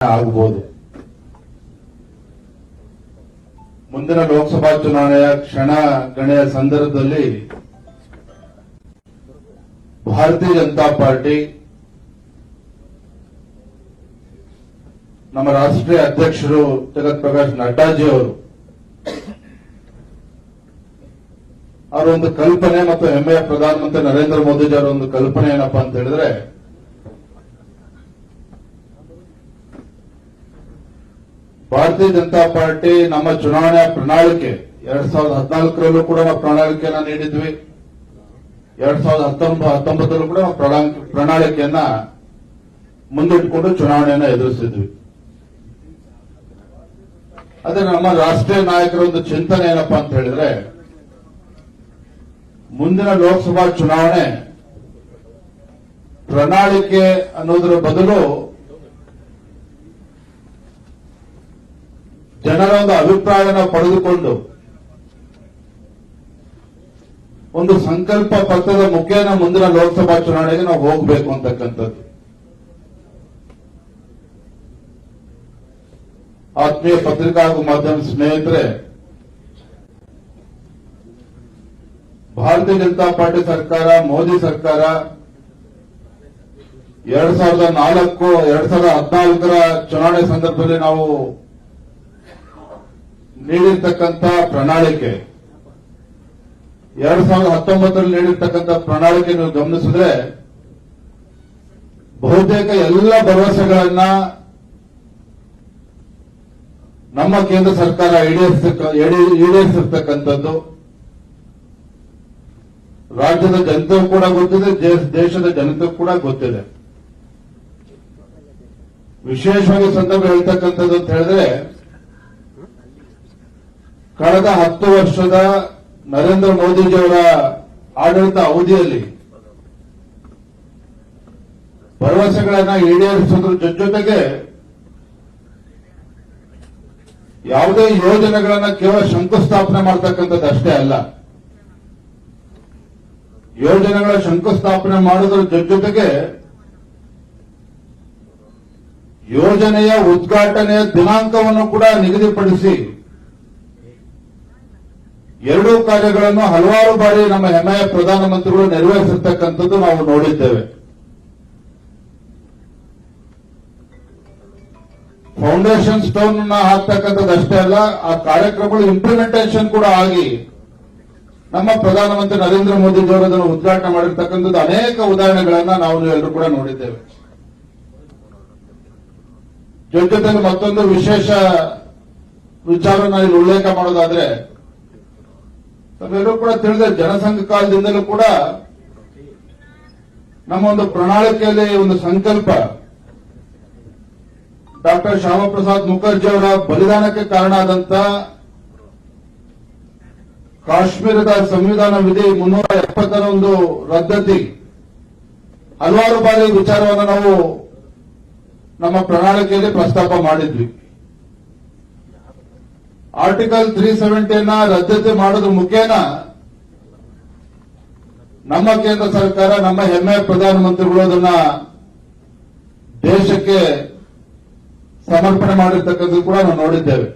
ಆಗಬಹುದು ಮುಂದಿನ ಲೋಕಸಭಾ ಚುನಾವಣೆಯ ಕ್ಷಣ ಗಣೆಯ ಸಂದರ್ಭದಲ್ಲಿ ಭಾರತೀಯ ಜನತಾ ಪಾರ್ಟಿ ನಮ್ಮ ರಾಷ್ಟ್ರೀಯ ಅಧ್ಯಕ್ಷರು ಜಗತ್ ಪ್ರಕಾಶ್ ನಡ್ಡಾಜಿ ಅವರು ಅವರ ಒಂದು ಕಲ್ಪನೆ ಮತ್ತು ಹೆಮ್ಮೆಯ ಪ್ರಧಾನಮಂತ್ರಿ ನರೇಂದ್ರ ಮೋದಿಜಿ ಅವರ ಒಂದು ಕಲ್ಪನೆ ಏನಪ್ಪಾ ಅಂತ ಹೇಳಿದ್ರೆ ಭಾರತೀಯ ಜನತಾ ಪಾರ್ಟಿ ನಮ್ಮ ಚುನಾವಣಾ ಪ್ರಣಾಳಿಕೆ. ಎರಡ್ ಸಾವಿರದ ಹದಿನಾಲ್ಕರಲ್ಲೂ ಕೂಡ ನಾವು ಪ್ರಣಾಳಿಕೆಯನ್ನ ನೀಡಿದ್ವಿ. ಎರಡ್ ಸಾವಿರದ ಹತ್ತೊಂಬ, ಹತ್ತೊಂಬತ್ತರಲ್ಲೂ ಕೂಡ ಪ್ರಣಾಳಿಕೆಯನ್ನ ಮುಂದಿಟ್ಟುಕೊಂಡು ಚುನಾವಣೆಯನ್ನ ಎದುರಿಸಿದ್ವಿ. ಅದೇ ನಮ್ಮ ರಾಷ್ಟ್ರೀಯ ನಾಯಕರ ಒಂದು ಚಿಂತನೆ ಏನಪ್ಪಾ ಅಂತ ಹೇಳಿದ್ರೆ, ಮುಂದಿನ ಲೋಕಸಭಾ ಚುನಾವಣೆ ಪ್ರಣಾಳಿಕೆ ಅನ್ನೋದರ ಬದಲು ಜನರ ಒಂದು ಅಭಿಪ್ರಾಯನ ಪಡೆದುಕೊಂಡು ಒಂದು ಸಂಕಲ್ಪ ಪತ್ರದ ಮುಖೇನ ಮುಂದಿನ ಲೋಕಸಭಾ ಚುನಾವಣೆಗೆ ನಾವು ಹೋಗಬೇಕು ಅಂತಕ್ಕಂಥದ್ದು. ಆತ್ಮೀಯ ಪತ್ರಿಕಾ ಹಾಗೂ ಮಾಧ್ಯಮ ಸ್ನೇಹಿತರೆ, ಭಾರತೀಯ ಜನತಾ ಪಾರ್ಟಿ ಸರ್ಕಾರ, ಮೋದಿ ಸರ್ಕಾರ ಎರಡ್ ಸಾವಿರದ ನಾಲ್ಕು, ಎರಡ್ ಸಾವಿರದ ಹದಿನಾಲ್ಕರ ಚುನಾವಣೆ ಸಂದರ್ಭದಲ್ಲಿ ನಾವು ನೀಡಿರ್ತಕ್ಕಂಥ ಪ್ರಣಾಳಿಕೆ. ಎರಡ್ ಸಾವಿರದ ಹತ್ತೊಂಬತ್ತರಲ್ಲಿ ನೀಡಿರ್ತಕ್ಕಂಥ ಪ್ರಣಾಳಿಕೆ ನೀವು ಗಮನಿಸಿದ್ರೆ, ಬಹುತೇಕ ಎಲ್ಲ ಭರವಸೆಗಳನ್ನ ನಮ್ಮ ಕೇಂದ್ರ ಸರ್ಕಾರ ಈಡೇರಿಸಿರ್ತಕ್ಕಂಥದ್ದು. ರಾಜ್ಯದ ಜನತೆಗೂ ಕೂಡ ಗೊತ್ತಿದೆ, ದೇಶ- ದೇಶದ ಜನತೆಗೂ ಕೂಡ ಗೊತ್ತಿದೆ. ವಿಶೇಷವಾಗಿ ಸಂದರ್ಭ ಹೇಳ್ತಕ್ಕಂಥದ್ದು ಅಂತ ಹೇಳಿದ್ರೆ ಕಳೆದ ಹತ್ತು ವರ್ಷದ ನರೇಂದ್ರ ಮೋದಿಜಿಯವರ ಆಡಳಿತ ಅವಧಿಯಲ್ಲಿ ಭರವಸೆಗಳನ್ನ ಈಡೇರಿಸೋದ್ರ. ಜೊತೆ ಜೊತೆಗೆ ಯಾವುದೇ ಯೋಜನೆಗಳನ್ನ ಕೇವಲ ಶಂಕುಸ್ಥಾಪನೆ ಮಾಡ್ತಕ್ಕಂಥದ್ದು ಅಷ್ಟೇ ಅಲ್ಲ. ಯೋಜನೆಗಳ ಶಂಕುಸ್ಥಾಪನೆ ಮಾಡುವುದರ ಜೊತೆಗೆ ಯೋಜನೆಯ ಉದ್ಘಾಟನೆಯ ದಿನಾಂಕವನ್ನು ಕೂಡ ನಿಗದಿಪಡಿಸಿ ಎರಡೂ ಕಾರ್ಯಗಳನ್ನು ಹಲವಾರು ಬಾರಿ ನಮ್ಮ ಹೆಮ್ಮೆಯ ಪ್ರಧಾನಮಂತ್ರಿಗಳು ನೆರವೇರಿಸಿರ್ತಕ್ಕಂಥದ್ದು ನಾವು ನೋಡಿದ್ದೇವೆ. ಫೌಂಡೇಶನ್ ಸ್ಟೋನ್ ಹಾಕ್ತಕ್ಕಂಥದ್ದು ಅಷ್ಟೇ ಅಲ್ಲ, ಆ ಕಾರ್ಯಕ್ರಮಗಳು ಇಂಪ್ಲಿಮೆಂಟೇಷನ್ ಕೂಡ ಆಗಿ ನಮ್ಮ ಪ್ರಧಾನಮಂತ್ರಿ ನರೇಂದ್ರ ಮೋದಿ ಅವರು ಅದನ್ನು ಉದ್ಘಾಟನೆ ಮಾಡಿರ್ತಕ್ಕಂಥದ್ದು ಅನೇಕ ಉದಾಹರಣೆಗಳನ್ನ ನಾವು ಎಲ್ಲರೂ ಕೂಡ ನೋಡಿದ್ದೇವೆ. ಜೊತೆ ಜೊತೆಗೆ ಮತ್ತೊಂದು ವಿಶೇಷ ವಿಚಾರನ ಇಲ್ಲಿ ಉಲ್ಲೇಖ ಮಾಡೋದಾದ್ರೆ ತಾವೆಲ್ಲರೂ ಕೂಡ ತಿಳಿದ ಜನಸಂಘ ಕಾಲದಿಂದಲೂ ಕೂಡ ನಮ್ಮ ಒಂದು ಪ್ರಣಾಳಿಕೆಯಲ್ಲಿ ಒಂದು ಸಂಕಲ್ಪ. ಡಾಕ್ಟರ್ ಶ್ಯಾಮಪ್ರಸಾದ್ ಮುಖರ್ಜಿ ಅವರ ಬಲಿದಾನಕ್ಕೆ ಕಾರಣ ಆದಂತ ಕಾಶ್ಮೀರದ ಸಂವಿಧಾನ ವಿಧಿ ಮುನ್ನೂರ ಎಪ್ಪತ್ತರ ಒಂದು ರದ್ದತಿ. ಹಲವಾರು ಬಾರಿ ವಿಚಾರವನ್ನು ನಾವು ನಮ್ಮ ಪ್ರಣಾಳಿಕೆಯಲ್ಲಿ ಪ್ರಸ್ತಾಪ ಮಾಡಿದ್ವಿ. ಆರ್ಟಿಕಲ್ ತ್ರೀ ಸೆವೆಂಟಿಯನ್ನ ರದ್ದತಿ ಮಾಡೋದು ಮುಖೇನ ನಮ್ಮ ಕೇಂದ್ರ ಸರ್ಕಾರ, ನಮ್ಮ ಹೆಮ್ಮೆಯ ಪ್ರಧಾನಮಂತ್ರಿಗಳು ಅದನ್ನ ದೇಶಕ್ಕೆ ಸಮರ್ಪಣೆ ಮಾಡಿರ್ತಕ್ಕಂಥದ್ದು ಕೂಡ ನಾವು ನೋಡಿದ್ದೇವೆ.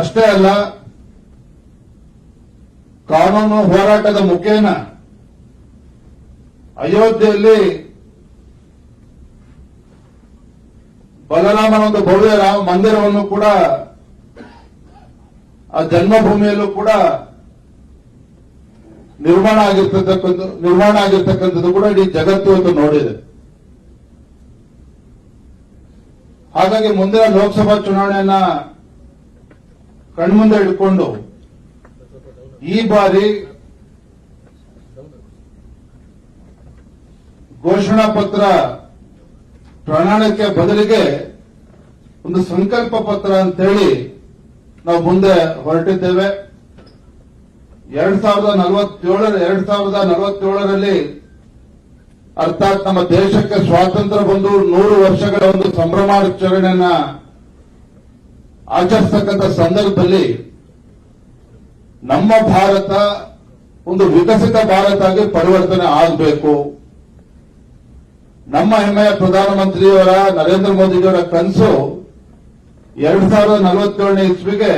ಅಷ್ಟೇ ಅಲ್ಲ, ಕಾನೂನು ಹೋರಾಟದ ಮುಖೇನ ಅಯೋಧ್ಯೆಯಲ್ಲಿ ಬಲರಾಮನ ಒಂದು ಭವ್ಯ ರಾಮ ಮಂದಿರವನ್ನು ಕೂಡ, ಆ ಜನ್ಮಭೂಮಿಯಲ್ಲೂ ಕೂಡ ನಿರ್ಮಾಣ ಆಗಿರ್ತಕ್ಕಂಥ ನಿರ್ಮಾಣ ಆಗಿರ್ತಕ್ಕಂಥದ್ದು ಕೂಡ ಇಡೀ ಜಗತ್ತು ಅಂತ ನೋಡಿದೆ. ಹಾಗಾಗಿ ಮುಂದಿನ ಲೋಕಸಭಾ ಚುನಾವಣೆಯನ್ನ ಕಣ್ಮುಂದೆ ಇಟ್ಕೊಂಡು ಈ ಬಾರಿ ಘೋಷಣಾ ಪತ್ರ ಪ್ರಣಾಳಿಕೆ ಬದಲಿಗೆ ಒಂದು ಸಂಕಲ್ಪ ಪತ್ರ ಅಂತೇಳಿ ನಾವು ಮುಂದೆ ಹೊರಟಿದ್ದೇವೆ. ಎರಡ್ ಸಾವಿರದ ನಲವತ್ತೇಳರ ಎರಡ್ ಸಾವಿರದ ನಲವತ್ತೇಳರಲ್ಲಿ ಅರ್ಥಾತ್ ನಮ್ಮ ದೇಶಕ್ಕೆ ಸ್ವಾತಂತ್ರ್ಯ ಬಂದು ನೂರು ವರ್ಷಗಳ ಒಂದು ಸಂಭ್ರಮಾಚರಣೆಯನ್ನ ಆಚರಿಸತಕ್ಕಂಥ ಸಂದರ್ಭದಲ್ಲಿ ನಮ್ಮ ಭಾರತ ಒಂದು ವಿಕಸಿತ ಭಾರತ ಆಗಿ ಪರಿವರ್ತನೆ ಆಗಬೇಕು. ನಮ್ಮ ಹೆಮ್ಮೆಯ ಪ್ರಧಾನಮಂತ್ರಿಯವರ ನರೇಂದ್ರ ಮೋದಿಯವರ ಕನಸು ಎರಡ್ ಸಾವಿರದ ನಲವತ್ತೇಳನೇ ಇಸ್ವಿಗೆ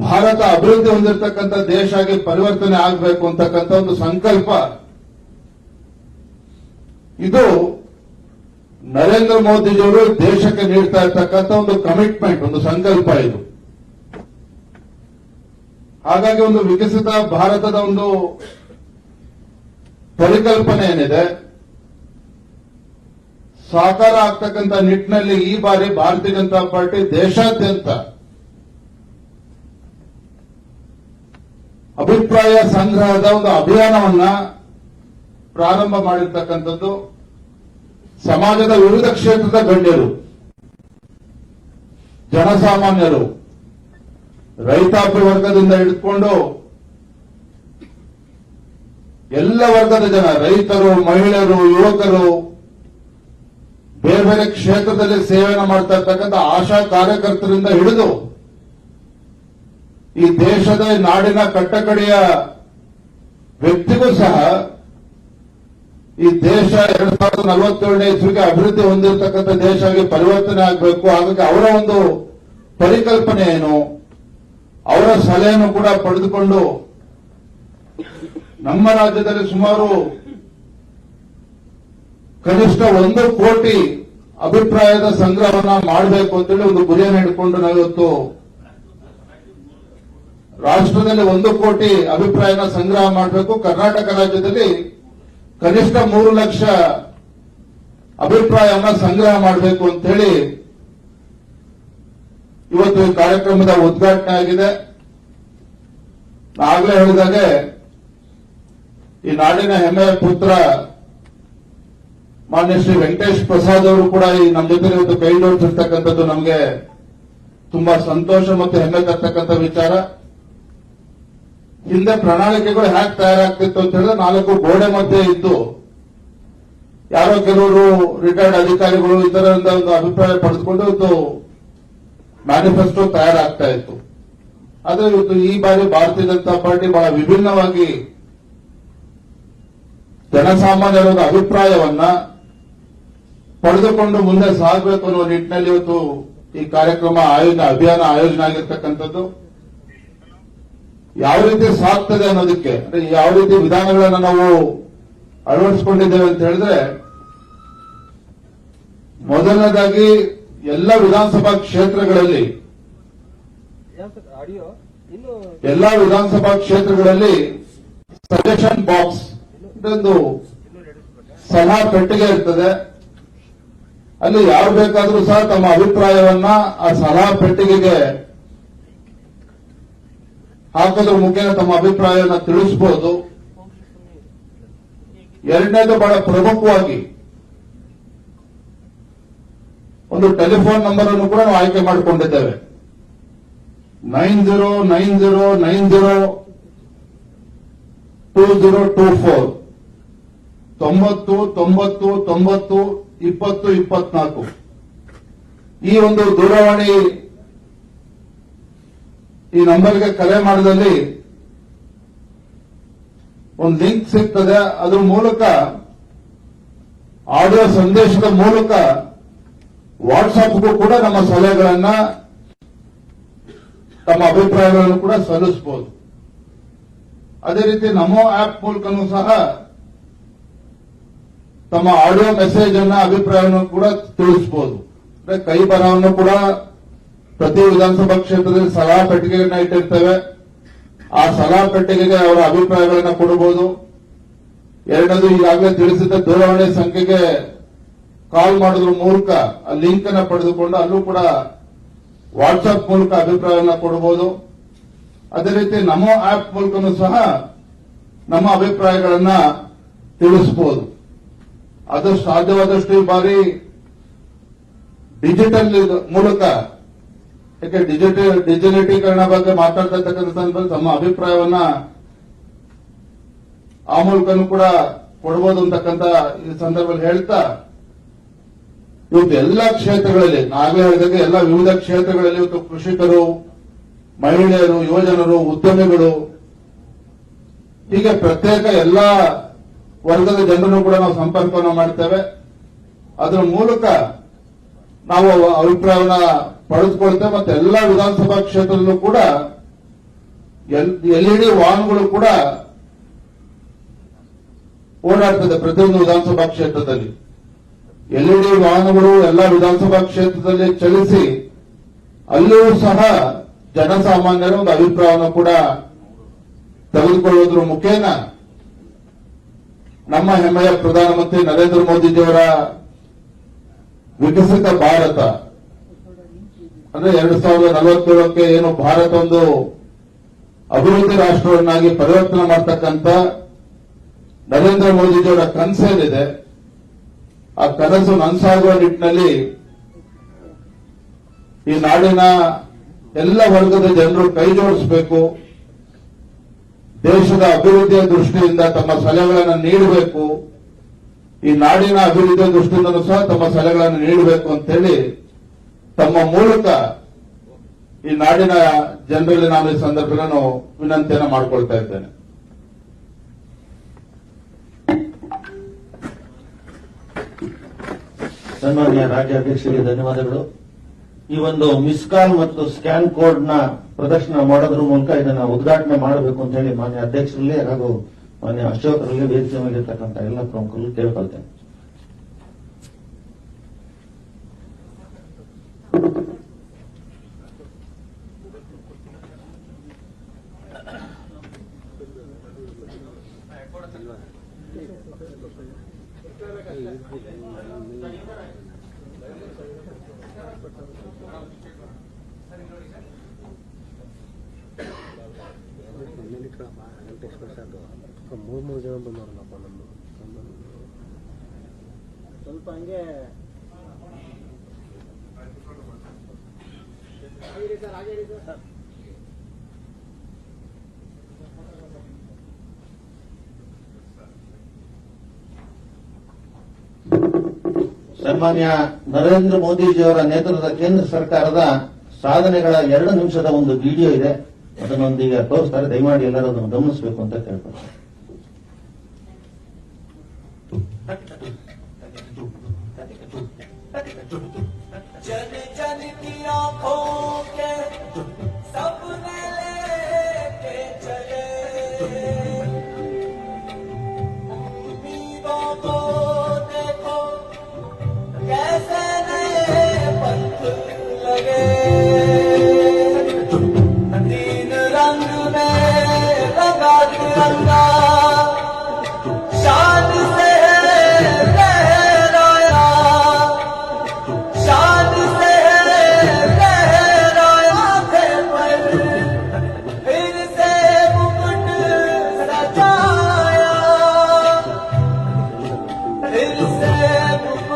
ಭಾರತ ಅಭಿವೃದ್ಧಿ ಹೊಂದಿರತಕ್ಕಂಥ ದೇಶ ಆಗಿ ಪರಿವರ್ತನೆ ಆಗಬೇಕು ಅಂತಕ್ಕಂಥ ಒಂದು ಸಂಕಲ್ಪ. ಇದು ನರೇಂದ್ರ ಮೋದಿಜಿಯವರು ದೇಶಕ್ಕೆ ನೀಡ್ತಾ ಇರ್ತಕ್ಕಂಥ ಒಂದು ಕಮಿಟ್ಮೆಂಟ್ ಒಂದು ಸಂಕಲ್ಪ ಇದು. ಹಾಗಾಗಿ ಒಂದು ವಿಕಸಿತ ಭಾರತದ ಒಂದು ಪರಿಕಲ್ಪನೆ ಏನಿದೆ? ಸಾಕಾರ ಆಗ್ತಕ್ಕಂಥ ನಿಟ್ಟಿನಲ್ಲಿ ಈ ಬಾರಿ ಭಾರತೀಯ ಜನತಾ ಪಾರ್ಟಿ ದೇಶಾದ್ಯಂತ ಅಭಿಪ್ರಾಯ ಸಂಗ್ರಹದ ಒಂದು ಅಭಿಯಾನವನ್ನ ಪ್ರಾರಂಭ ಮಾಡಿರ್ತಕ್ಕಂಥದ್ದು ಸಮಾಜದ ವಿವಿಧ ಕ್ಷೇತ್ರದ ಗಣ್ಯರು, ಜನಸಾಮಾನ್ಯರು, ರೈತಾಪಿ ವರ್ಗದಿಂದ ಹಿಡಿದುಕೊಂಡು ಎಲ್ಲ ವರ್ಗದ ಜನ, ರೈತರು, ಮಹಿಳೆಯರು, ಯುವಕರು ಬೇರೆ ಬೇರೆ ಕ್ಷೇತ್ರದಲ್ಲಿ ಸೇವೆಯನ್ನು ಮಾಡ್ತಾ ಇರ್ತಕ್ಕಂಥ ಆಶಾ ಕಾರ್ಯಕರ್ತರಿಂದ ಹಿಡಿದು ಈ ದೇಶದ ನಾಡಿನ ಕಟ್ಟಕಡೆಯ ವ್ಯಕ್ತಿಗೂ ಸಹ ಈ ದೇಶ ಎರಡ್ ಸಾವಿರದ ನಲವತ್ತೇಳನೇ ಇಸ್ವಿಗೆ ಅಭಿವೃದ್ಧಿ ಹೊಂದಿರತಕ್ಕಂಥ ದೇಶ ಪರಿವರ್ತನೆ ಆಗಬೇಕು. ಹಾಗಾಗಿ ಅವರ ಒಂದು ಪರಿಕಲ್ಪನೆ ಏನು? ಅವರ ಸಲಹೆಯನ್ನು ಕೂಡ ಪಡೆದುಕೊಂಡು ನಮ್ಮ ರಾಜ್ಯದಲ್ಲಿ ಸುಮಾರು ಕನಿಷ್ಠ ಒಂದು ಕೋಟಿ ಅಭಿಪ್ರಾಯದ ಸಂಗ್ರಹವನ್ನ ಮಾಡಬೇಕು ಅಂತೇಳಿ ಒಂದು ಗುರಿಯನ್ನು ಹಿಡ್ಕೊಂಡು ನಾವಿವತ್ತು ರಾಷ್ಟ್ರದಲ್ಲಿ ಒಂದು ಕೋಟಿ ಅಭಿಪ್ರಾಯನ ಸಂಗ್ರಹ ಮಾಡಬೇಕು. ಕರ್ನಾಟಕ ರಾಜ್ಯದಲ್ಲಿ ಕನಿಷ್ಠ ಮೂರು ಲಕ್ಷ ಅಭಿಪ್ರಾಯವನ್ನ ಸಂಗ್ರಹ ಮಾಡಬೇಕು ಅಂತ ಹೇಳಿ ಇವತ್ತು ಈ ಕಾರ್ಯಕ್ರಮದ ಉದ್ಘಾಟನೆ ಆಗಿದೆ. ಆಗಲೇ ಹೇಳಿದಾಗೆ ಈ ನಾಡಿನ ಹೆಮ್ಮೆಯ ಪುತ್ರ ಮಾನ್ಯ ಶ್ರೀ ವೆಂಕಟೇಶ್ ಪ್ರಸಾದ್ ಅವರು ಕೂಡ ಈ ನಮ್ಮ ಜೊತೆ ಇವತ್ತು ಕೈ ಜೋಡಿಸಿರ್ತಕ್ಕಂಥದ್ದು ನಮಗೆ ತುಂಬಾ ಸಂತೋಷ ಮತ್ತು ಹೆಮ್ಮೆ ತರ್ತಕ್ಕಂಥ ವಿಚಾರ. ಹಿಂದೆ ಪ್ರಣಾಳಿಕೆಗಳು ಹ್ಯಾಕ್ ತಯಾರಾಗ್ತಿತ್ತು ಅಂತ ಹೇಳಿದ್ರೆ ನಾಲ್ಕು ಗೋಡೆ ಮಧ್ಯೆ ಇದ್ದು ಯಾರೋ ಕೆಲವರು ರಿಟೈರ್ಡ್ ಅಧಿಕಾರಿಗಳು ಇತರರಿಂದ ಒಂದು ಅಭಿಪ್ರಾಯ ಪಡೆದುಕೊಂಡು ಒಂದು ಮ್ಯಾನಿಫೆಸ್ಟೋ ತಯಾರಾಗ್ತಾ ಇತ್ತು. ಆದ್ರೆ ಇವತ್ತು ಈ ಬಾರಿ ಭಾರತೀಯ ಜನತಾ ಪಾರ್ಟಿ ಬಹಳ ವಿಭಿನ್ನವಾಗಿ ಜನಸಾಮಾನ್ಯರ ಒಂದು ಅಭಿಪ್ರಾಯವನ್ನ ಪಡೆದುಕೊಂಡು ಮುಂದೆ ಸಾಗಬೇಕು ಅನ್ನೋ ನಿಟ್ಟಿನಲ್ಲಿ ಇವತ್ತು ಈ ಕಾರ್ಯಕ್ರಮ ಆಯೋಜನೆ ಅಭಿಯಾನ ಆಯೋಜನೆ ಆಗಿರ್ತಕ್ಕಂಥದ್ದು. ಯಾವ ರೀತಿ ಸಾಗ್ತದೆ ಅನ್ನೋದಕ್ಕೆ, ಅಂದ್ರೆ ಯಾವ ರೀತಿ ವಿಧಾನಗಳನ್ನು ನಾವು ಅಳವಡಿಸಿಕೊಂಡಿದ್ದೇವೆ ಅಂತ ಹೇಳಿದ್ರೆ, ಮೊದಲನೇದಾಗಿ ಎಲ್ಲ ವಿಧಾನಸಭಾ ಕ್ಷೇತ್ರಗಳಲ್ಲಿ, ಎಲ್ಲಾ ವಿಧಾನಸಭಾ ಕ್ಷೇತ್ರಗಳಲ್ಲಿ ಸಜೆಷನ್ ಬಾಕ್ಸ್ ಇದೊಂದು ಸಲಹಾ ಪೆಟ್ಟಿಗೆ ಇರ್ತದೆ. ಅಲ್ಲಿ ಯಾರು ಬೇಕಾದರೂ ಸಹ ತಮ್ಮ ಅಭಿಪ್ರಾಯವನ್ನ ಆ ಸಲಹಾ ಪೆಟ್ಟಿಗೆಗೆ ಹಾಕೋದ್ರ ಮುಖೇನ ತಮ್ಮ ಅಭಿಪ್ರಾಯವನ್ನ ತಿಳಿಸಬಹುದು ಎರಡನೇದು ಬಹಳ ಪ್ರಮುಖವಾಗಿ ಒಂದು ಟೆಲಿಫೋನ್ ನಂಬರ್ ಅನ್ನು ಕೂಡ ನಾವು ಆಯ್ಕೆ ಮಾಡಿಕೊಂಡಿದ್ದೇವೆ. Nine zero nine zero nine zero, two zero, two four. ತೊಂಬತ್ತು ತೊಂಬತ್ತು ತೊಂಬತ್ತು ಇಪ್ಪತ್ತು, ಇಪ್ಪತ್ನಾಲ್ಕು. ಈ ಒಂದು ದೂರವಾಣಿ ಈ ನಂಬರ್ಗೆ ಕರೆ ಮಾಡಿದಲ್ಲಿ ಒಂದು ಲಿಂಕ್ ಸಿಗ್ತದೆ. ಅದ್ರ ಮೂಲಕ ಆಡಿಯೋ ಸಂದೇಶದ ಮೂಲಕ ವಾಟ್ಸಪ್ಗೂ ಕೂಡ ನಮ್ಮ ಸಲಹೆಗಳನ್ನ, ತಮ್ಮ ಅಭಿಪ್ರಾಯಗಳನ್ನು ಕೂಡ ಸಲ್ಲಿಸಬಹುದು ಅದೇ ರೀತಿ ನಮೋ ಆಪ್ ಮೂಲಕನೂ ಸಹ ತಮ್ಮ ಆಡಿಯೋ ಮೆಸೇಜ್ ಅನ್ನ, ಅಭಿಪ್ರಾಯವನ್ನು ಕೂಡ ತಿಳಿಸಬಹುದು ಅಂದ್ರೆ ಕೈ ಬರವನ್ನು ಕೂಡ ಪ್ರತಿ ವಿಧಾನಸಭಾ ಕ್ಷೇತ್ರದಲ್ಲಿ ಸಲಹಾ ಪೆಟ್ಟಿಗೆಯನ್ನ ಇಟ್ಟಿರ್ತೇವೆ. ಆ ಸಲಹಾ ಪೆಟ್ಟಿಗೆಗೆ ಅವರ ಅಭಿಪ್ರಾಯಗಳನ್ನ ಕೊಡಬಹುದು ಎರಡನೇದು ಈಗಾಗಲೇ ತಿಳಿಸಿದ ದೂರವಾಣಿ ಸಂಖ್ಯೆಗೆ ಕಾಲ್ ಮಾಡೋದ್ರ ಮೂಲಕ, ಆ ಲಿಂಕ್ ಅನ್ನ ಪಡೆದುಕೊಂಡು ಅಲ್ಲೂ ಕೂಡ ವಾಟ್ಸ್ಆಪ್ ಮೂಲಕ ಅಭಿಪ್ರಾಯವನ್ನ ಕೊಡಬಹುದು ಅದೇ ರೀತಿ ನಮೋ ಆಪ್ ಮೂಲಕನೂ ಸಹ ನಮ್ಮ ಅಭಿಪ್ರಾಯಗಳನ್ನ ತಿಳಿಸಬಹುದು ಆದಷ್ಟು ಸಾಧ್ಯವಾದಷ್ಟು ಈ ಬಾರಿ ಡಿಜಿಟಲ್ ಮೂಲಕ, ಯಾಕೆ ಡಿಜಿಟಲ್ ಡಿಜಿಟಲೀಕರಣ ಬಗ್ಗೆ ಮಾತಾಡ್ತಕ್ಕಂಥ ತಮ್ಮ ಅಭಿಪ್ರಾಯವನ್ನ ಆ ಮೂಲಕನೂ ಕೂಡ ಕೊಡಬಹುದು ಅಂತಕ್ಕಂಥ ಈ ಸಂದರ್ಭದಲ್ಲಿ ಹೇಳ್ತಾ, ಇವತ್ತು ಎಲ್ಲ ಕ್ಷೇತ್ರಗಳಲ್ಲಿ, ನಾವೇ ಹೇಳಿದಾಗ ಎಲ್ಲ ವಿವಿಧ ಕ್ಷೇತ್ರಗಳಲ್ಲಿ ಇವತ್ತು ಕೃಷಿಕರು, ಮಹಿಳೆಯರು, ಯುವಜನರು, ಉದ್ಯಮಿಗಳು, ಹೀಗೆ ಪ್ರತ್ಯೇಕ ಎಲ್ಲ ವರ್ಗದ ಜನರನ್ನು ಕೂಡ ನಾವು ಸಂಪರ್ಕವನ್ನು ಮಾಡ್ತೇವೆ. ಅದರ ಮೂಲಕ ನಾವು ಅಭಿಪ್ರಾಯವನ್ನ ಪಡೆದುಕೊಳ್ತೇವೆ ಮತ್ತೆ ಎಲ್ಲ ವಿಧಾನಸಭಾ ಕ್ಷೇತ್ರದಲ್ಲೂ ಕೂಡ ಎಲ್ಇಡಿ ವಾಹನಗಳು ಕೂಡ ಓಡಾಡ್ತದೆ ಪ್ರತಿಯೊಂದು ವಿಧಾನಸಭಾ ಕ್ಷೇತ್ರದಲ್ಲಿ. ಎಲ್ಇಡಿ ವಾಹನಗಳು ಎಲ್ಲ ವಿಧಾನಸಭಾ ಕ್ಷೇತ್ರದಲ್ಲಿ ಚಲಿಸಿ ಅಲ್ಲಿಯೂ ಸಹ ಜನಸಾಮಾನ್ಯರ ಒಂದು ಅಭಿಪ್ರಾಯವನ್ನು ಕೂಡ ತೆಗೆದುಕೊಳ್ಳುವುದರ ಮುಖೇನ ನಮ್ಮ ಹೆಮ್ಮೆಯ ಪ್ರಧಾನಮಂತ್ರಿ ನರೇಂದ್ರ ಮೋದಿಜಿಯವರ ವಿಕಸಿತ ಭಾರತ. ಅಂದ್ರೆ ಎರಡು ಸಾವಿರದ ನಲವತ್ತೇಳಕ್ಕೆ ಏನು ಭಾರತ ಒಂದು ಅಭಿವೃದ್ಧಿ ರಾಷ್ಟ್ರವನ್ನಾಗಿ ಪರಿವರ್ತನೆ ಮಾಡ್ತಕ್ಕಂಥ ನರೇಂದ್ರ ಮೋದಿಜಿಯವರ ಕನಸೇನಿದೆ, ಆ ಕನಸು ನನಸಾಗುವ ನಿಟ್ಟಿನಲ್ಲಿ ಈ ನಾಡಿನ ಎಲ್ಲ ವರ್ಗದ ಜನರು ಕೈ ಜೋಡಿಸಬೇಕು. ದೇಶದ ಅಭಿವೃದ್ಧಿಯ ದೃಷ್ಟಿಯಿಂದ ತಮ್ಮ ಸಲಹೆಗಳನ್ನು ನೀಡಬೇಕು. ಈ ನಾಡಿನ ಅಭಿವೃದ್ಧಿಯ ದೃಷ್ಟಿಯಿಂದ ಸಹ ತಮ್ಮ ಸಲಹೆಗಳನ್ನು ನೀಡಬೇಕು ಅಂತ ಹೇಳಿ ತಮ್ಮ ಮೂಲಕ ಈ ನಾಡಿನ ಜನರಲ್ಲಿ ನಾನು ಈ ಸಂದರ್ಭದಲ್ಲಿ ನಾನು ವಿನಂತಿಯನ್ನು ಮಾಡಿಕೊಳ್ತಾ ಇದ್ದೇನೆ. ಸನ್ಮಾನ್ಯ ರಾಜ್ಯಾಧ್ಯಕ್ಷರಿಗೆ ಧನ್ಯವಾದಗಳು. ಈ ಒಂದು ಮಿಸ್ ಕಾಲ್ ಮತ್ತು ಸ್ಕ್ಯಾನ್ ಕೋಡ್ನ ಪ್ರದರ್ಶನ ಮಾಡೋದ್ರ ಮೂಲಕ ಇದನ್ನ ಉದ್ಘಾಟನೆ ಮಾಡಬೇಕು ಅಂತ ಹೇಳಿ ಮಾನ್ಯ ಅಧ್ಯಕ್ಷರಲ್ಲಿ ಹಾಗೂ ಮಾನ್ಯ ಅಶೋಕರಲ್ಲಿ ವೇದಿಕೆ ಮೇಲಿರ್ತಕ್ಕಂಥ ಎಲ್ಲ ಪ್ರಮುಖರು ಕೇಳ್ಕೊಳ್ತೇನೆ ಮೂರು ಮೂರು ಜನ ಬಂದವರಲ್ಲಪ್ಪ ನಮ್ಮದು ಸ್ವಲ್ಪ ಹಂಗೆ ಆಗಿರಿ ಸರ್ ಆಗಿರಿ ಸರ್ ಸನ್ಮಾನ್ಯ ನರೇಂದ್ರ ಮೋದಿಜಿಯವರ ನೇತೃತ್ವದ ಕೇಂದ್ರ ಸರ್ಕಾರದ ಸಾಧನೆಗಳ ಎರಡು ನಿಮಿಷದ ಒಂದು ವಿಡಿಯೋ ಇದೆ. ಅದನ್ನೊಂದಿಗೆ ತೋರಿಸ್ತಾರೆ. ದಯಮಾಡಿ ಎಲ್ಲರೂ ಅದನ್ನು ಗಮನಿಸಬೇಕು ಅಂತ ಕೇಳ್ಕೊಳ್ತೀನಿ. Ele sempre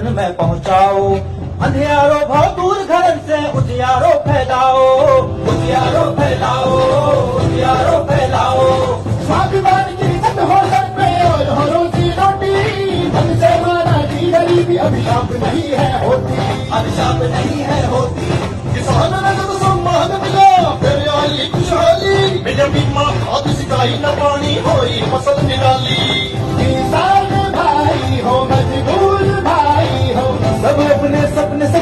खातन में पहुंचाओ। अंधियारो भाव दूर घर से उजियारो फैलाओ। उजियारो फैलाओ उजियारो फैलाओ। स्वाभिमान की इज़्ज़त हो सर पे और हो रोजी रोटी। धन से माना की गरीबी अभिशाप नहीं है होती। अभिशाप नहीं है होती। किसान नगद सम्मान मिला, फिर आई खुशहाली। मिले बीमा खाद सिंचाई न पानी होई, फ़सल किसान भाई हो मजबूर सब अपने सपने से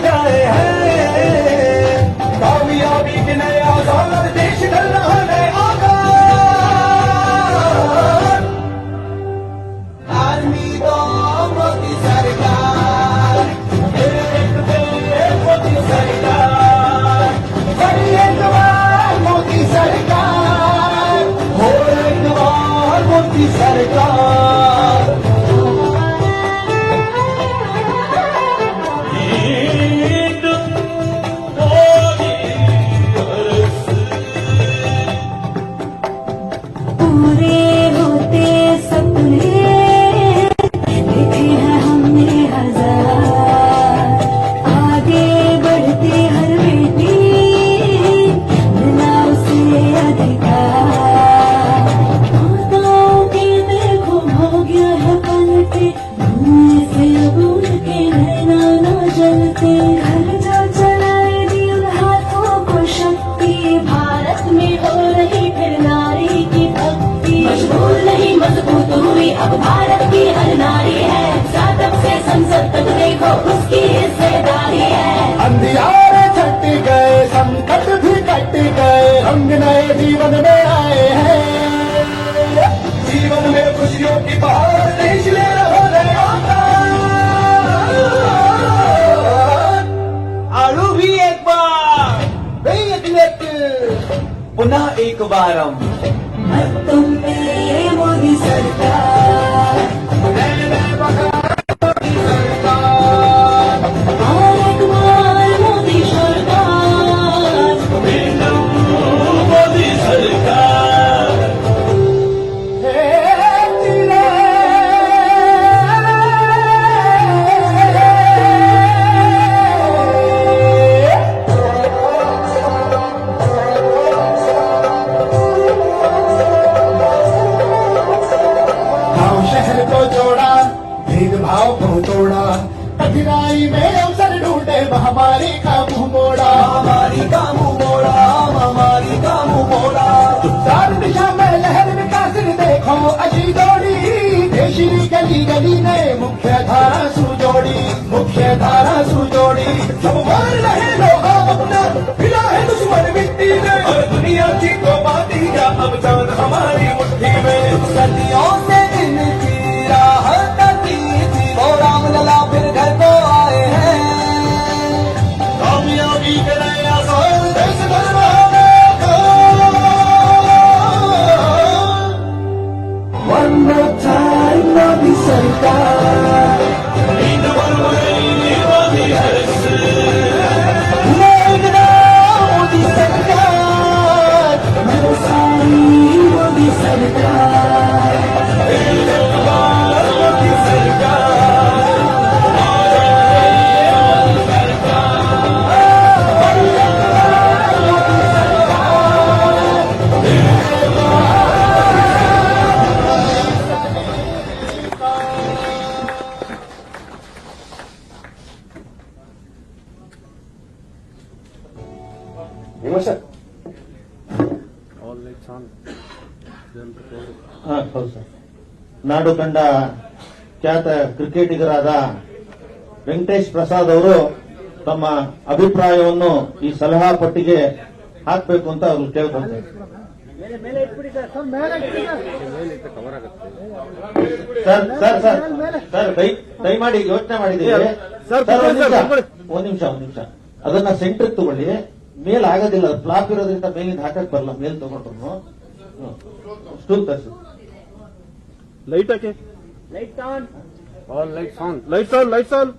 ಹಾ, ಹೌದು ಸರ್. ನಾಡು ಕಂಡ ಖ್ಯಾತ ಕ್ರಿಕೆಟಿಗರಾದ ವೆಂಕಟೇಶ್ ಪ್ರಸಾದ್ ಅವರು ತಮ್ಮ ಅಭಿಪ್ರಾಯವನ್ನು ಈ ಸಲಹಾ ಪಟ್ಟಿಗೆ ಹಾಕಬೇಕು ಅಂತ ಅವರು ಕೇಳ್ಕೊಂತಾರೆ ಸರ್ ಸರ್ ಸರ್ ಸರ್ ದಯ ದಯಮಾಡಿ ಯೋಚನೆ ಮಾಡಿದ್ದೀವಿ. ಒಂದ್ ನಿಮಿಷ. ಒಂದ್ ನಿಮಿಷ ಒಂದ್ ನಿಮಿಷ. ಅದನ್ನ ಸೆಂಟರ್ ತಗೊಳ್ಳಿ. ಮೇಲ್ ಆಗೋದಿಲ್ಲ ಫ್ಲಾಪ್ ಇರೋದ್ರಿಂದ ಮೇಲಿಂದ ಹಾಕಕ್ ಬರಲ್ಲ ಮೇಲ್ ತಗೊಂಡ್ರು ಸ್ಟೂಲ್ ತರಿಸಿ light hockey light on all lights on lights on lights on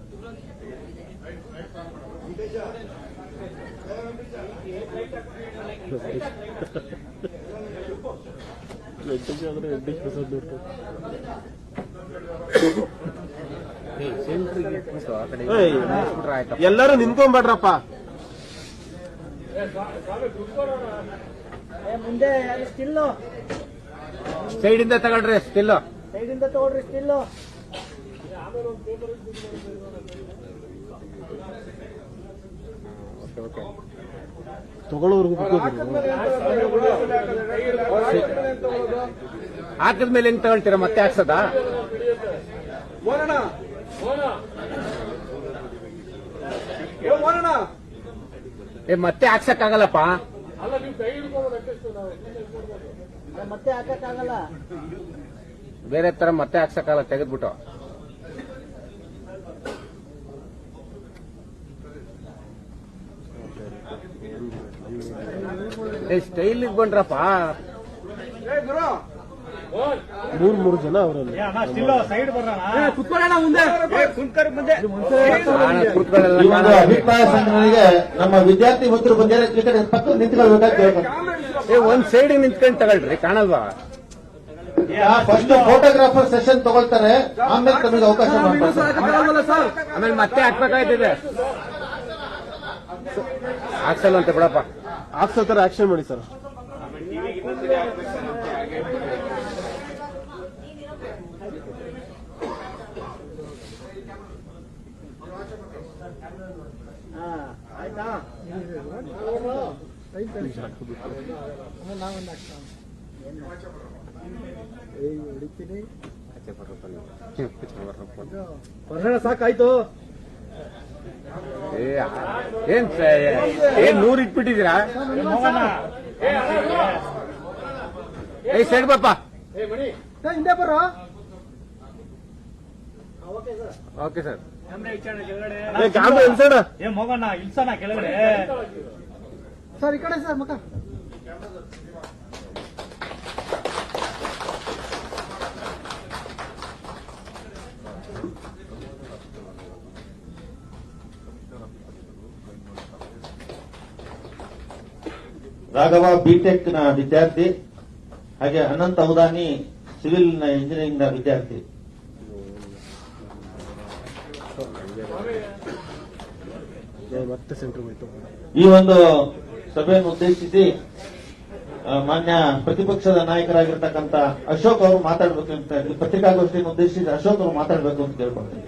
ಎಲ್ಲರೂ ನಿಂತ್ಕೊಂಡ್ಬೇಡ್ರಪ್ಪ. ಮುಂದೆ ಸ್ಟಿಲ್ಲು ಸೈಡ್ ಇಂದ ತಗೊಳ್ರಿ ಸ್ಟಿಲ್ ಸೈಡಿಂದ ತಗೊಳ್ರಿ ಸ್ಟಿಲ್ಲು ತಗೊಳ್ಳೋರ್ಗು ಹಾಕಿದ್ಮೇಲೆ ಹೆಂಗ್ ತಗೊಳ್ತೀರಾ? ಮತ್ತೆ ಹಾಕ್ಸದ? ಏ ಮತ್ತೆ ಹಾಕ್ಸಕ್ಕಾಗಲ್ಲಪ್ಪ. ಮತ್ತೆ ಹಾಕಕ್ಕಾಗಲ್ಲ. ಬೇರೆ ತರ ಮತ್ತೆ ಹಾಕ್ಸಕ್ಕಾಗಲ್ಲ ತೆಗೆದ್ಬಿಟ್ಟು. ಏ ಸ್ಟೈಲಿಗೆ ಬಂದ್ರಪ್ಪ. ಮೂರ್ ಮೂರು ಜನ ಅವರಲ್ಲಿ. ಅಭಿಪ್ರಾಯ ಸಂಗ್ರಹಣೆಗೆ ನಮ್ಮ ವಿದ್ಯಾರ್ಥಿ ಮಿತ್ರರು ಬಂದಿದ್ದಾರೆ ಕ್ರಿಕೆಟ್ ಪಕ್ಕ ಏ ಒಂದ್ ಸೈಡ್ ನಿಂತ್ಕೊಂಡು ತಗೊಳ್ರಿ ಕಾಣಲ್ವಾ? ಫಸ್ಟ್ ಫೋಟೋಗ್ರಾಫರ್ ಸೆಷನ್ ತಗೊಳ್ತಾರೆ. ಆಮೇಲೆ ತಮಗೆ ಅವಕಾಶ ಮಾಡ್ತಾರೆ. ಆಮೇಲೆ ಮತ್ತೆ ಹಾಕ್ಬೇಕಾಯ್ತಿದೆ. ಆಕ್ಸಲ್ ಅಂತ ಬಿಡಪ್ಪ. ಹಾಕ್ಸೋ ತರ ಆಕ್ಷನ್ ಮಾಡಿ ಸರ್. ಬರ್ಣ ಸಾಕಾಯ್ತು. ಏನ್ ಏನ್ ನೂರ್ ಇಟ್ಬಿಟ್ಟಿದ್ದೀರಾ? ಏ ಸೈಡ್ ಬಾಪ ಹಿಂದೆ ಬರೋ ಓಕೆ ಸರ್. ಕೆಳಗಡೆ. ಸರ್ ಈ ಕಡೆ ಸರ್ ಮಕ್ಕ. ರಾಘವ ಬಿಟೆಕ್ನ ವಿದ್ಯಾರ್ಥಿ ಹಾಗೆ ಅನಂತ ಅವಧಾನಿ ಸಿವಿಲ್ನ ಇಂಜಿನಿಯರಿಂಗ್ನ ವಿದ್ಯಾರ್ಥಿ. ಮತ್ತೆ ಸೆಂಟರ್ ಹೋಯ್ತು. ಈ ಒಂದು ಸಭೆಯನ್ನು ಉದ್ದೇಶಿಸಿ ಮಾನ್ಯ ಪ್ರತಿಪಕ್ಷದ ನಾಯಕರಾಗಿರ್ತಕ್ಕಂಥ ಅಶೋಕ್ ಅವರು ಮಾತಾಡಬೇಕು ಅಂತ ಹೇಳಿ ಪತ್ರಿಕಾಗೋಷ್ಠಿಯನ್ನು ಉದ್ದೇಶಿಸಿ ಅಶೋಕ್ ಅವರು ಮಾತಾಡಬೇಕು ಅಂತ ಕೇಳ್ಕೊಳ್ತೀನಿ.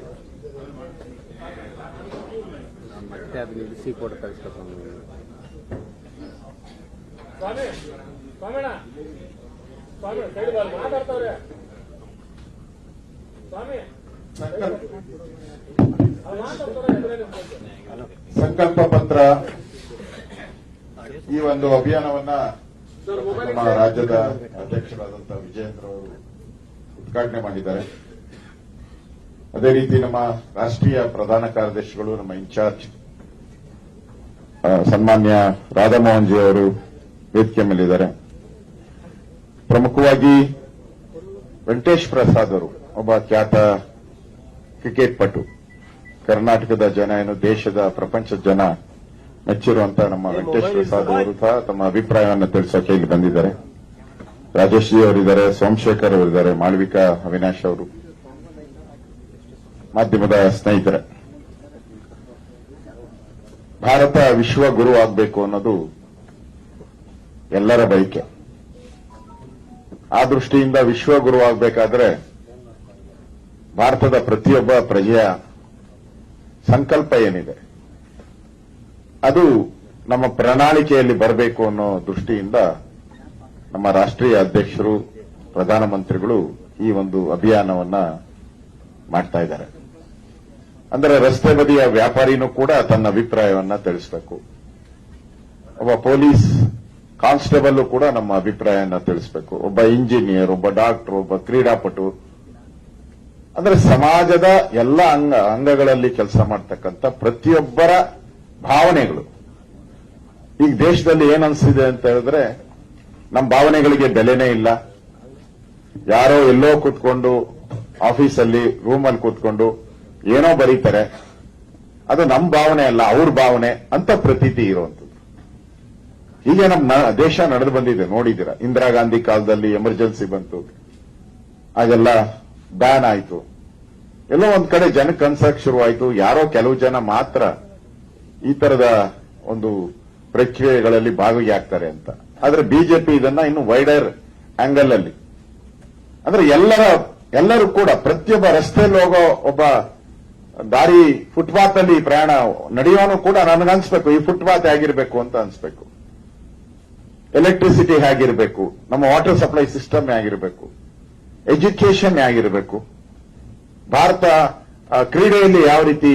ಕಳಿಸ್ಬೇಕು ಸಂಕಲ್ಪ ಪತ್ರ ಈ ಒಂದು ಅಭಿಯಾನವನ್ನ ನಮ್ಮ ರಾಜ್ಯದ ಅಧ್ಯಕ್ಷರಾದಂತಹ ವಿಜಯೇಂದ್ರ ಅವರು ಉದ್ಘಾಟನೆ ಮಾಡಿದ್ದಾರೆ. ಅದೇ ರೀತಿ ನಮ್ಮ ರಾಷ್ಟ್ರೀಯ ಪ್ರಧಾನ ಕಾರ್ಯದರ್ಶಿಗಳು, ನಮ್ಮ ಇನ್ಚಾರ್ಜ್ ಸನ್ಮಾನ್ಯ ರಾಧಾಮೋಹನ್ ಜಿ ಅವರು ವೇದಿಕೆ ಮೇಲಿದ್ದಾರೆ. ಪ್ರಮುಖವಾಗಿ ವೆಂಕಟೇಶ್ ಪ್ರಸಾದ್ ಅವರು, ಒಬ್ಬ ಖ್ಯಾತ ಕ್ರಿಕೆಟ್ ಪಟು. ಕರ್ನಾಟಕದ ಜನ ಏನು ದೇಶದ ಪ್ರಪಂಚದ ಜನ ಮೆಚ್ಚಿರುವಂತ ನಮ್ಮ ವೆಂಕಟೇಶ್ ಪ್ರಸಾದ್ ಅವರು ಸಹ ತಮ್ಮ ಅಭಿಪ್ರಾಯವನ್ನು ತಿಳಿಸೋಕೆ ಇಲ್ಲಿ ಬಂದಿದ್ದಾರೆ. ರಾಜೇಶ್ ಜಿ ಅವರಿದ್ದಾರೆ ಸೋಮಶೇಖರ್ ಅವರಿದ್ದಾರೆ ಮಾಳವಿಕಾ ಅವಿನಾಶ್ ಅವರು. ಮಾಧ್ಯಮದ ಸ್ನೇಹಿತರೆ ಭಾರತ ವಿಶ್ವ ಗುರು ಆಗಬೇಕು ಅನ್ನೋದು ಎಲ್ಲರ ಬಯಕೆ. ಆ ದೃಷ್ಟಿಯಿಂದ ವಿಶ್ವ ಗುರು ಆಗಬೇಕಾದ್ರೆ ಭಾರತದ ಪ್ರತಿಯೊಬ್ಬ ಪ್ರಜೆಯ ಸಂಕಲ್ಪ ಏನಿದೆ? ಅದು ನಮ್ಮ ಪ್ರಣಾಳಿಕೆಯಲ್ಲಿ ಬರಬೇಕು ಅನ್ನೋ ದೃಷ್ಟಿಯಿಂದ ನಮ್ಮ ರಾಷ್ಟೀಯ ಅಧ್ಯಕ್ಷರು ಪ್ರಧಾನಮಂತ್ರಿಗಳು ಈ ಒಂದು ಅಭಿಯಾನವನ್ನ ಮಾಡ್ತಾ ಇದ್ದಾರೆ. ಅಂದ್ರೆ ರಸ್ತೆ ಬದಿಯ ವ್ಯಾಪಾರಿನೂ ಕೂಡ ತನ್ನ ಅಭಿಪ್ರಾಯವನ್ನ ತಿಳಿಸಬೇಕು. ಒಬ್ಬ ಪೊಲೀಸ್ ಕಾನ್ಸ್ಟೇಬಲ್ ಕೂಡ ನಮ್ಮ ಅಭಿಪ್ರಾಯವನ್ನ ತಿಳಿಸಬೇಕು. ಒಬ್ಬ ಇಂಜಿನಿಯರ್, ಒಬ್ಬ ಡಾಕ್ಟರ್, ಒಬ್ಬ ಕ್ರೀಡಾಪಟು ಅಂದ್ರೆ ಸಮಾಜದ ಎಲ್ಲ ಅಂಗ ಅಂಗಗಳಲ್ಲಿ ಕೆಲಸ ಮಾಡ್ತಕ್ಕಂಥ ಪ್ರತಿಯೊಬ್ಬರ ಭಾವನೆಗಳು. ಈಗ ದೇಶದಲ್ಲಿ ಏನನ್ಸಿದೆ ಅಂತ ಹೇಳಿದ್ರೆ ನಮ್ಮ ಭಾವನೆಗಳಿಗೆ ಬೆಲೆನೇ ಇಲ್ಲ. ಯಾರೋ ಎಲ್ಲೋ ಕೂತ್ಕೊಂಡು ಆಫೀಸಲ್ಲಿ, ರೂಮಲ್ಲಿ ಕೂತ್ಕೊಂಡು ಏನೋ ಬರೀತಾರೆ. ಅದು ನಮ್ಮ ಭಾವನೆ ಅಲ್ಲ, ಅವ್ರ ಭಾವನೆ ಅಂತ ಪ್ರತೀತಿ ಇರುವಂತದ್ದು ಹೀಗೆ ನಮ್ಮ ದೇಶ ನಡೆದು ಬಂದಿದೆ, ನೋಡಿದ್ದೀರಾ. ಇಂದಿರಾ ಗಾಂಧಿ ಕಾಲದಲ್ಲಿ ಎಮರ್ಜೆನ್ಸಿ ಬಂತು. ಆಗೆಲ್ಲ ಬ್ಯಾನ್ ಆಯ್ತು. ಎಲ್ಲೋ ಒಂದ್ ಕಡೆ ಜನ ಅನ್ಸಕ್ ಶುರುವಾಯಿತು. ಯಾರೋ ಕೆಲವು ಜನ ಮಾತ್ರ ಈ ತರದ ಒಂದು ಪ್ರಕ್ರಿಯೆಗಳಲ್ಲಿ ಭಾಗಿಯಾಗ್ತಾರೆ ಅಂತ. ಆದ್ರೆ ಬಿಜೆಪಿ ಇದನ್ನ ಇನ್ನು ವೈಡರ್ ಆಂಗಲ್ ಅಲ್ಲಿ. ಅಂದ್ರೆ ಎಲ್ಲರ, ಎಲ್ಲರೂ ಕೂಡ ಪ್ರತಿಯೊಬ್ಬ ರಸ್ತೆಯಲ್ಲಿ ಹೋಗೋ ಒಬ್ಬ ದಾರಿ ಫುಟ್ಪಾತ್ ಅಲ್ಲಿ ಪ್ರಯಾಣ ನಡೆಯೋನು ಕೂಡ ನನಗನ್ಸ್ಬೇಕು ಈ ಫುಟ್ಪಾತ್ ಹೇಗಿರ್ಬೇಕು ಅಂತ ಅನ್ಸ್ಬೇಕು. ಎಲೆಕ್ಟ್ರಿಸಿಟಿ ಹೇಗಿರ್ಬೇಕು. ನಮ್ಮ ವಾಟರ್ ಸಪ್ಲೈ ಸಿಸ್ಟಮ್ ಹೇಗಿರ್ಬೇಕು. ಎಜುಕೇಶನ್ ಹೇಗಿರ್ಬೇಕು. ಭಾರತ ಕ್ರೀಡೆಯಲ್ಲಿ ಯಾವ ರೀತಿ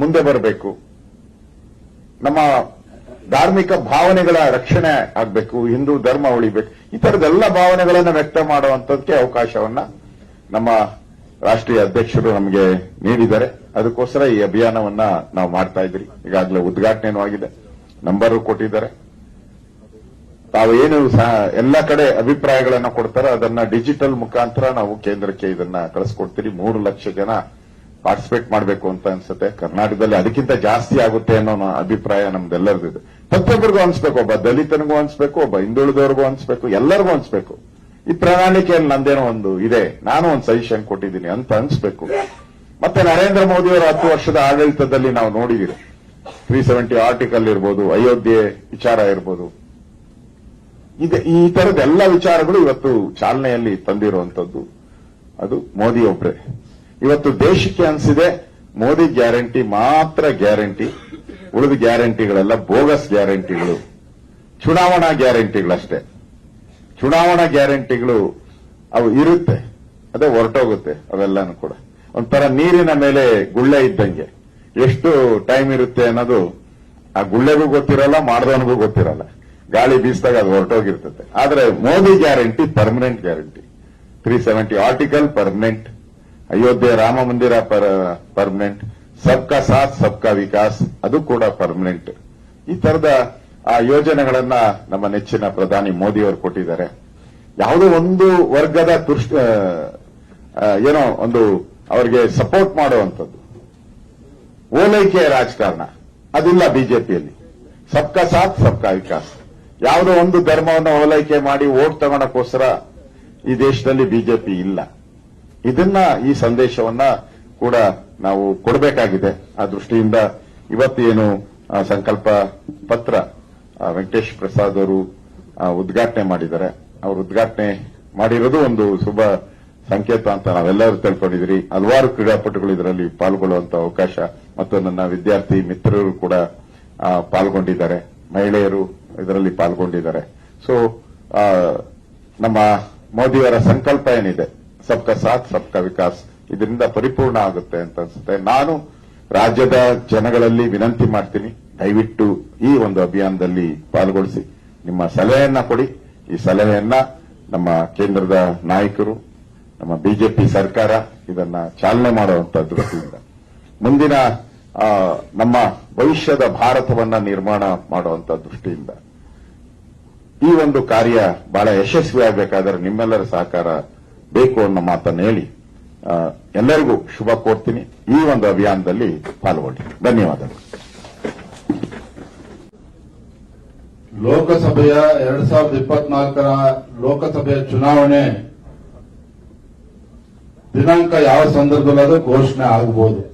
ಮುಂದೆ ಬರಬೇಕು? ನಮ್ಮ ಧಾರ್ಮಿಕ ಭಾವನೆಗಳ ರಕ್ಷಣೆ ಆಗಬೇಕು, ಹಿಂದೂ ಧರ್ಮ ಉಳಿಬೇಕು, ಈ ತರದೆಲ್ಲ ಭಾವನೆಗಳನ್ನು ವ್ಯಕ್ತ ಮಾಡುವಂತದಕ್ಕೆ ಅವಕಾಶವನ್ನ ನಮ್ಮ ರಾಷ್ಟ್ರೀಯ ಅಧ್ಯಕ್ಷರು ನಮಗೆ ನೀಡಿದ್ದಾರೆ. ಅದಕ್ಕೋಸ್ಕರ ಈ ಅಭಿಯಾನವನ್ನ ನಾವು ಮಾಡ್ತಾ ಇದ್ರಿ ಈಗಾಗಲೇ ಉದ್ಘಾಟನೆನೂ ಆಗಿದೆ. ನಂಬರು ಕೊಟ್ಟಿದ್ದಾರೆ. ತಾವು ಏನು ಸಹ ಎಲ್ಲ ಕಡೆ ಅಭಿಪ್ರಾಯಗಳನ್ನ ಕೊಡ್ತಾರೆ ಅದನ್ನ ಡಿಜಿಟಲ್ ಮುಖಾಂತರ ನಾವು ಕೇಂದ್ರಕ್ಕೆ ಇದನ್ನ ಕಳಿಸ್ಕೊಡ್ತೀರಿ. ಮೂರು ಲಕ್ಷ ಜನ ಪಾರ್ಟಿಸಿಪೇಟ್ ಮಾಡಬೇಕು ಅಂತ ಅನ್ಸುತ್ತೆ. ಕರ್ನಾಟಕದಲ್ಲಿ ಅದಕ್ಕಿಂತ ಜಾಸ್ತಿ ಆಗುತ್ತೆ ಅನ್ನೋ ಅಭಿಪ್ರಾಯ ನಮ್ದೆಲ್ಲರದಿದೆ ಪ್ರತಿಯೊಬ್ಬರಿಗೂ ಅನ್ಸ್ಬೇಕು. ಒಬ್ಬ ದಲಿತನಿಗೂ ಅನ್ಸ್ಬೇಕು, ಒಬ್ಬ ಹಿಂದುಳಿದವ್ರಿಗೂ ಅನ್ಸ್ಬೇಕು, ಎಲ್ಲರಿಗೂ ಅನ್ಸ್ಬೇಕು. ಈ ಪ್ರಣಾಳಿಕೆಯಲ್ಲಿ ನಂದೇನೋ ಒಂದು ಇದೆ. ನಾನು ಒಂದು ಸಜೆಷನ್ ಕೊಟ್ಟಿದ್ದೀನಿ ಅಂತ ಅನ್ಸ್ಬೇಕು. ಮತ್ತೆ ನರೇಂದ್ರ ಮೋದಿ ಅವರ ಹತ್ತು ವರ್ಷದ ಆಡಳಿತದಲ್ಲಿ ನಾವು ನೋಡಿದಿರಿ ತ್ರೀ ಸೆವೆಂಟಿ ಆರ್ಟಿಕಲ್ ಇರ್ಬೋದು, ಅಯೋಧ್ಯೆ ವಿಚಾರ ಇರ್ಬೋದು. ಇದೆ ಈ ತರದ ಎಲ್ಲ ವಿಚಾರಗಳು ಇವತ್ತು ಚಾಲನೆಯಲ್ಲಿ ತಂದಿರುವಂತದ್ದು. ಅದು ಮೋದಿ ಒಬ್ರೆ ಇವತ್ತು ದೇಶಕ್ಕೆ ಅನ್ಸಿದೆ, ಮೋದಿ ಗ್ಯಾರಂಟಿ ಮಾತ್ರ ಗ್ಯಾರಂಟಿ. ಉಳಿದ ಗ್ಯಾರಂಟಿಗಳೆಲ್ಲ ಬೋಗಸ್ ಗ್ಯಾರಂಟಿಗಳು. ಚುನಾವಣಾ ಗ್ಯಾರಂಟಿಗಳಷ್ಟೇ. ಚುನಾವಣಾ ಗ್ಯಾರಂಟಿಗಳು ಅವು ಇರುತ್ತೆ. ಅದೇ ಹೊರಟೋಗುತ್ತೆ ಅವೆಲ್ಲಾನು ಕೂಡ. ಒಂಥರ ನೀರಿನ ಮೇಲೆ ಗುಳ್ಳೆ ಇದ್ದಂಗೆ. ಎಷ್ಟು ಟೈಮ್ ಇರುತ್ತೆ ಅನ್ನೋದು ಆ ಗುಳ್ಳೆಗೂ ಗೊತ್ತಿರಲ್ಲ, ಮಾಡಿದವನಿಗೂ ಗೊತ್ತಿರಲ್ಲ. ಗಾಳಿ ಬೀಸಿದಾಗ ಅದು ಹೊರಟೋಗಿರ್ತದೆ. ಆದರೆ Modi guarantee permanent guarantee. Three seventy article permanent Ayodhya Ram ಮಂದಿರ ಪರ್ಮನೆಂಟ್ ಸಬ್ಕಾ ಸಾಥ್, ಸಬ್ಕಾ ವಿಕಾಸ್, ಅದು ಕೂಡ ಪರ್ಮನೆಂಟ್ ಈ ತರದ ಆ ಯೋಜನೆಗಳನ್ನ ನಮ್ಮ ನೆಚ್ಚಿನ ಪ್ರಧಾನಿ ಮೋದಿ ಅವರು ಕೊಟ್ಟಿದ್ದಾರೆ. ಯಾವುದೋ ಒಂದು ವರ್ಗದ ತುಷ್ಟ ಏನೋ ಒಂದು ಅವರಿಗೆ ಸಪೋರ್ಟ್ ಮಾಡುವಂಥದ್ದು. ಓಲೈಕೆ ರಾಜಕಾರಣ. ಅದಿಲ್ಲ ಬಿಜೆಪಿಯಲ್ಲಿ. ಸಬ್ಕಾ ಸಾಥ್, ಸಬ್ಕಾ ವಿಕಾಸ್. ಯಾವುದೋ ಒಂದು ಧರ್ಮವನ್ನು ಓಲೈಕೆ ಮಾಡಿ ಓಟ್ ತಗೊಳಕ್ಕೋಸ್ಕರ ಈ ದೇಶದಲ್ಲಿ ಬಿಜೆಪಿ ಇಲ್ಲ. ಇದನ್ನ ಈ ಸಂದೇಶವನ್ನ ಕೂಡ ನಾವು ಕೊಡಬೇಕಾಗಿದೆ. ಆ ದೃಷ್ಟಿಯಿಂದ ಇವತ್ತು ಏನು ಆ, ಸಂಕಲ್ಪ ಪತ್ರ ವೆಂಕಟೇಶ್ ಪ್ರಸಾದ್ ಅವರು ಉದ್ಘಾಟನೆ ಮಾಡಿದ್ದಾರೆ. ಅವರು ಉದ್ಘಾಟನೆ ಮಾಡಿರೋದು ಒಂದು ಶುಭ ಸಂಕೇತ ಅಂತ ನಾವೆಲ್ಲರೂ ತಿಳ್ಕೊಂಡಿದ್ರಿ ಹಲವಾರು ಕ್ರೀಡಾಪಟುಗಳು ಇದರಲ್ಲಿ ಪಾಲ್ಗೊಳ್ಳುವಂತ ಅವಕಾಶ ಮತ್ತು ನನ್ನ ವಿದ್ಯಾರ್ಥಿ ಮಿತ್ರರು ಕೂಡ ಪಾಲ್ಗೊಂಡಿದ್ದಾರೆ. ಮಹಿಳೆಯರು ಇದರಲ್ಲಿ ಪಾಲ್ಗೊಂಡಿದ್ದಾರೆ. ಸೊ ನಮ್ಮ ಮೋದಿಯವರ ಸಂಕಲ್ಪ ಏನಿದೆ? ಸಬ್ಕಾ ಸಾಥ್, ಸಬ್ಕಾ ವಿಕಾಸ್. ಇದರಿಂದ ಪರಿಪೂರ್ಣ ಆಗುತ್ತೆ ಅಂತ ಅನ್ಸುತ್ತೆ. ನಾನು ರಾಜ್ಯದ ಜನಗಳಲ್ಲಿ ವಿನಂತಿ ಮಾಡ್ತೀನಿ, ದಯವಿಟ್ಟು ಈ ಒಂದು ಅಭಿಯಾನದಲ್ಲಿ ಪಾಲ್ಗೊಳಿಸಿ. ನಿಮ್ಮ ಸಲಹೆಯನ್ನ ಕೊಡಿ. ಈ ಸಲಹೆಯನ್ನ ನಮ್ಮ ಕೇಂದ್ರದ ನಾಯಕರು, ನಮ್ಮ ಬಿಜೆಪಿ ಸರ್ಕಾರ ಇದನ್ನ ಚಾಲನೆ ಮಾಡುವಂತ ದೃಷ್ಟಿಯಿಂದ ಮುಂದಿನ ನಮ್ಮ ಭವಿಷ್ಯದ ಭಾರತವನ್ನ ನಿರ್ಮಾಣ ಮಾಡುವಂತ ದೃಷ್ಟಿಯಿಂದ. ಈ ಒಂದು ಕಾರ್ಯ ಬಹಳ ಯಶಸ್ವಿಯಾಗಬೇಕಾದ್ರೆ ನಿಮ್ಮೆಲ್ಲರ ಸಹಕಾರ ಬೇಕು ಅನ್ನೋ ಮಾತನ್ನು ಹೇಳಿ ಎಲ್ಲರಿಗೂ ಶುಭ ಕೋರ್ತೀನಿ. ಈ ಒಂದು ಅಭಿಯಾನದಲ್ಲಿ ಪಾಲ್ಗೊಳ್ಳಿ ಧನ್ಯವಾದಗಳು. ಲೋಕಸಭೆಯ ಎರಡ್ ಸಾವಿರದ ಇಪ್ಪತ್ನಾಲ್ಕರ ಲೋಕಸಭೆಯ ಚುನಾವಣೆ ದಿನಾಂಕ ಯಾವ ಸಂದರ್ಭದಲ್ಲಾದರೂ ಘೋಷಣೆ ಆಗಬಹುದು